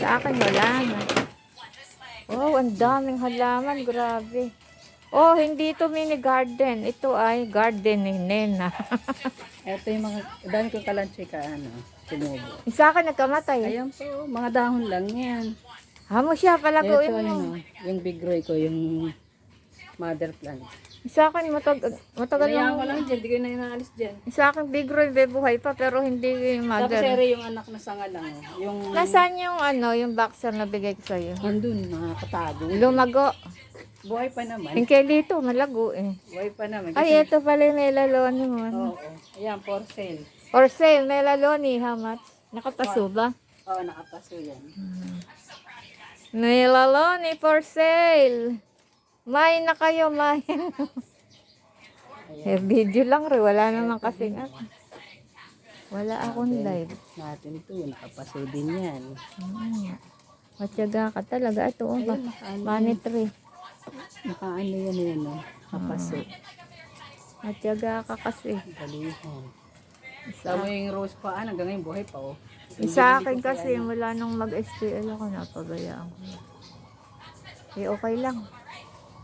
Sa akin wala na. Oh, ang daming halaman. Grabe. Oh, hindi ito mini garden. Ito ay garden ni Nena. Ito yung mga, dami ko kalanchoy ka, ano, tumubo. Sa akin nagkamatay. Ayan po, mga dahon lang yan. Hamo siya Ito, palaguin ano, mo. yung big roy ko, yung mother plant. Sa akin matag matagal Kaya ko lang dyan, di ko na inaalis dyan. Sa akin big roy buhay pa pero hindi yung Tapos mother. ere yung anak na sanga lang. oh. Yung, Nasaan yung ano, yung boxer na bigay ko sa'yo? andun, nakakatago. Lumago. Buhay pa naman. Yung kay Lito, malago eh. Buhay pa naman. Ay, ito pala yung melaloni mo. ano. Oo, ayan, for sale. For sale, melaloni, how much? Nakapaso ba? Oo, nakapaso yan. Melaloni for sale. May na kayo, may. eh, video lang rin, wala naman kasi nga. Wala akong live. Natin to, nakapaso din yan. Hmm. Matyaga ka talaga. Ito, oh? Ayun, nakaano, tree. nakaano yan yan, oh. Nakapaso. Matyaga ka kasi. Dalihan. Tama yung rose pa, ah, hanggang ngayon buhay pa, oh. Sa akin kasi, mula nung mag-STL ako, napabayaan ko. Eh, okay lang.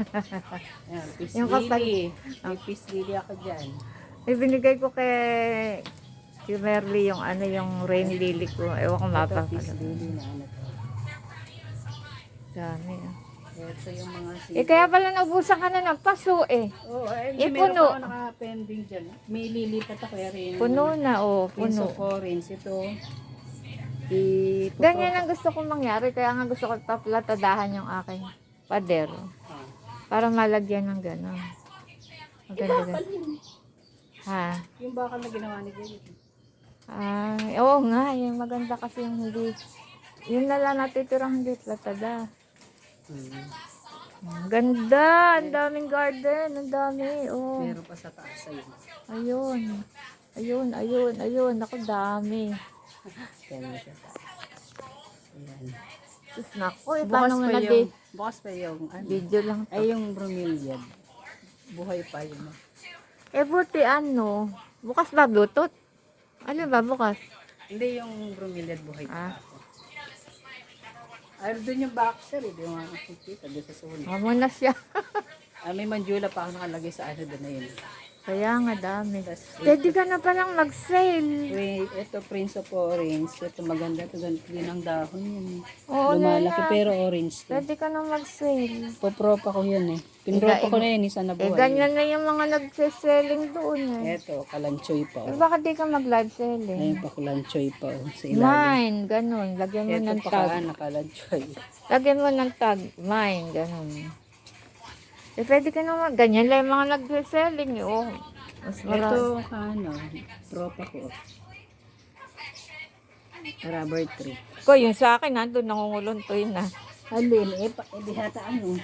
Ayan, peace Yung kapal- lily. May peace lily ako dyan. Eh, binigay ko kay kay Merly yung ano yung rain lily ko. Ewan ko Ito, mapa. peace lily na ano to. Dami ah. Ito yung mga Eh, kaya pala naubusan ka na ng paso eh. Oo, oh, eh, Eh, meron puno. pa ako naka-pending dyan. May lilipat ako eh, rin. Puno na, oh, Prince puno. of Orange. Ito. Ganyan ang gusto kong mangyari. Kaya nga gusto ko paplatadahan yung aking pader. Ah. Para malagyan ng gano'n. Maganda Bakal gan- yun. Ha? Yung bakal na ginawa ni Gary. Ay, oo nga. Yung maganda kasi yung hindi. Yun na lang natitirang hindi platada. Hmm. Ang Ganda! Ang daming garden. Ang dami. Oh. Meron pa sa taas ayun. Ayun. Ayun, ayun, ayun. Ako dami. Meron sa taas. Ayan. Sus, naku. Eh, Bukas paano mo pa na yung, bukas pa yung, ano, Video lang to. ay yung bromeliad. Buhay pa yun. ah. Eh, buti ano. Bukas ba Bluetooth? Ano ba bukas? Hindi yung bromeliad buhay pa Ah. ako. Ay, doon yung boxer eh. Di mo makakita doon sa sulit. Amo na siya. Ah, may manjula pa ako nakalagay sa ano doon na yun. Kaya nga dami. Pwede ka na palang mag-sale. Wait, ito Prince of Orange. Ito maganda ito. Ganito din ang dahon eh. Oo, Lumalaki Nena. pero orange to. Pwede ka na mag-sale. Popropa ko yan eh. Pinropa ko na yan, isa na Eh, buhay. ganyan na yung mga nag-selling doon eh. Ito, kalanchoy pa. Eh, Oh. bakit di ka mag-live selling? Ayun pa, kalanchoy pa. Oh, sa ilalim. Mine, ganun. Lagyan mo Ito ng pa tag. kaan na kalanchoy. Lagyan mo ng tag. Mine, ganun. Eh, pwede ka naman. Ganyan lang yung mga nag-selling eh. Oh, mas marami. Ito, ano, propa ko. Rubber tree. Ko, yung sa akin, nandun, nangunguluntoy na. Alin, eh, pa, eh, di hata ano.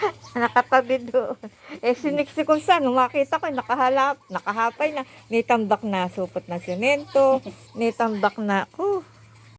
Nakatabi doon. Eh, siniksi ko sa, nung makita ko, nakahalap, nakahapay na. May tambak na supot na semento. May tambak na, ko,